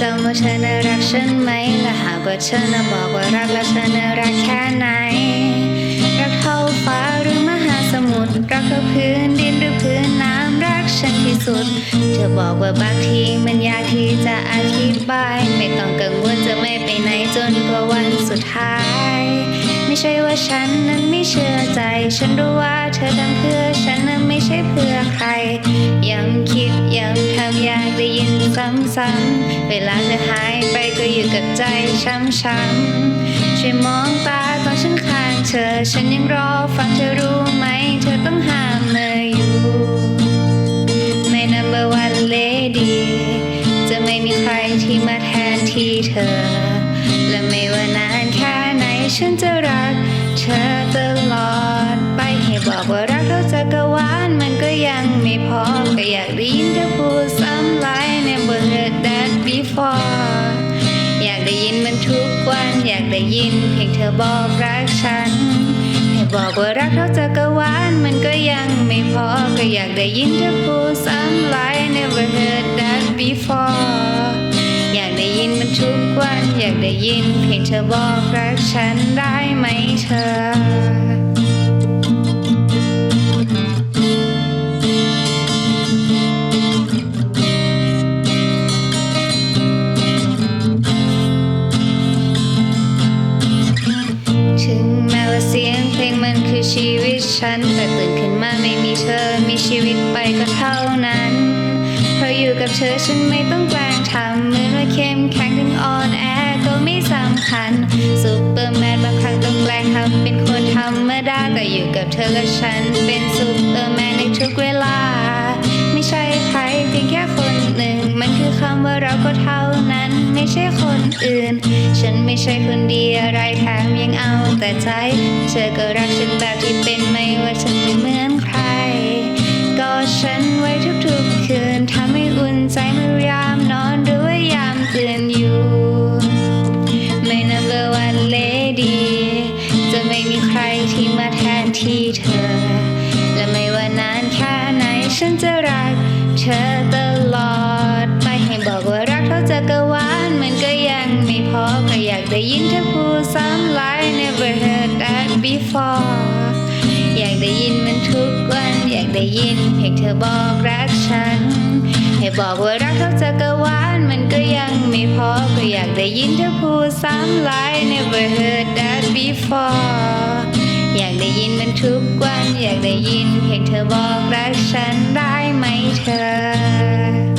จำว่าเธอน่ะรักฉันไหม และหากว่าเธอน่ะบอกว่ารักแล้วเธอน่ะรักแค่ไหน รักเท่าฟ้าหรือมหาสมุทร รักเท่าพื้นดินหรือพื้นน้ำรักฉันที่สุด เธอบอกว่าบางทีมันยากที่จะอธิบาย ไม่ต้องกังวลจะไม่ไปไหนจนกว่าวันสุดท้าย ไม่ใช่ว่าฉันนั้นไม่เชื่อใจ ฉันรู้ว่าเธอทำเพื่อฉันนั้นไม่ใช่เพื่อใคร ยัง ได้ยินซ้ำๆเวลาเธอหายไปก็อยู่กับใจช้ำๆช่วยมองตาตอนฉันข้างเธอ ฉันยังรอฟังเธอรู้ไหม เธอต้องห้ามเธออยู่ ไม่ number one lady จะไม่มีใครที่มาแทนที่เธอ และไม่ว่านานแค่ไหนฉันจะรักเธอตลอดไปให้บอกว่ารักเท่าจักรวาลมันก็ยังไม่พอก็อยากได้ยินเธอพูดซ้ำ that before อยากได้ยินมันทุกวัน อยากได้ยินเพียงเธอบอกรักฉันให้บอกว่ารักเท่าจักรวาลมันก็ยังไม่พอ ก็อยากได้ยินเธอพูดซ้ำหลาย never heard that before อยากได้ยินมันทุกวัน อยากได้ยินเพียงเธอบอกรักฉันได้ไหมเธอ ชีวิตฉัน แต่ตื่นขึ้นมาไม่มีเธอ มีชีวิตไปก็เท่านั้น เพราะอยู่กับเธอฉันไม่ต้องแกล้งทำเหมือนว่าเข้มแข็งถึงอ่อนแอก็ไม่สำคัญซูเปอร์แมนบางครั้งต้องแกล้งทำเป็นคนธรรมดาแต่อยู่กับเธอและฉัน เป็นซูเปอร์แมนในทุกเวลา ไม่ใช่ใครเพียงแค่คนหนึ่ง มันคือคำว่าเราก็เท่า ใช่คนอื่น ฉันไม่ใช่คนดีอะไรแถมยังเอาแต่ใจ เธอก็รักฉันแบบที่เป็นไม่ว่าฉันไม่เหมือนใครกอดฉันไว้ทุกๆคืนทำให้อุ่นใจเมื่อยามนอนหรือว่ายามตื่นอยู่ไม่ number one lady จะไม่มีใครที่มาแทนที่เธอ และไม่ว่านานแค่ไหนฉันจะรักเธอ ได้ยินมันทุกวัน อยากได้ยินเพียงเธอบอกรักฉัน ให้บอกว่ารักเท่าจักรวาลมันก็ยังไม่พอ ก็อยากได้ยินเธอพูดซ้ำหลาย never heard that before อยากได้ยินมันทุกวัน อยากได้ยินเพียงเธอบอกรักฉันได้ไหมเธอ